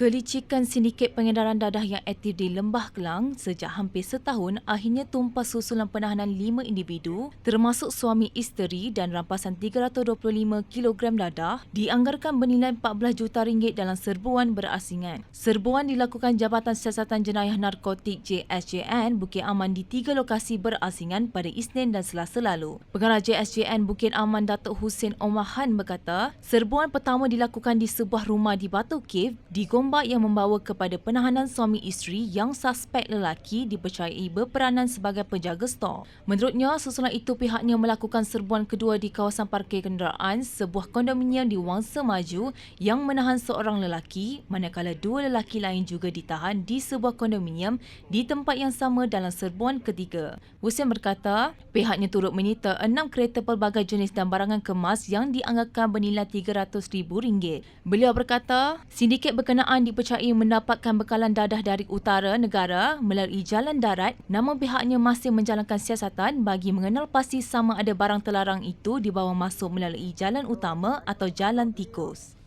Kelicikan sindiket pengedaran dadah yang aktif di Lembah Kelang sejak hampir setahun akhirnya tumpah susulan penahanan lima individu termasuk suami isteri dan rampasan 325 kg dadah dianggarkan bernilai 14 juta ringgit dalam serbuan berasingan. Serbuan dilakukan Jabatan Siasatan Jenayah Narkotik JSJN Bukit Aman di tiga lokasi berasingan pada Isnin dan Selasa lalu. Pengarah JSJN Bukit Aman Datuk Hussein Omahan berkata, serbuan pertama dilakukan di sebuah rumah di Batu Cave di Gombak ombak yang membawa kepada penahanan suami isteri yang suspek lelaki dipercayai berperanan sebagai penjaga stor. Menurutnya, susulan itu pihaknya melakukan serbuan kedua di kawasan parkir kenderaan sebuah kondominium di Wangsa Maju yang menahan seorang lelaki manakala dua lelaki lain juga ditahan di sebuah kondominium di tempat yang sama dalam serbuan ketiga. Hussein berkata, pihaknya turut menyita enam kereta pelbagai jenis dan barangan kemas yang dianggarkan bernilai RM300,000. Beliau berkata, sindiket berkenaan Iran dipercayai mendapatkan bekalan dadah dari utara negara melalui jalan darat namun pihaknya masih menjalankan siasatan bagi mengenal pasti sama ada barang terlarang itu dibawa masuk melalui jalan utama atau jalan tikus.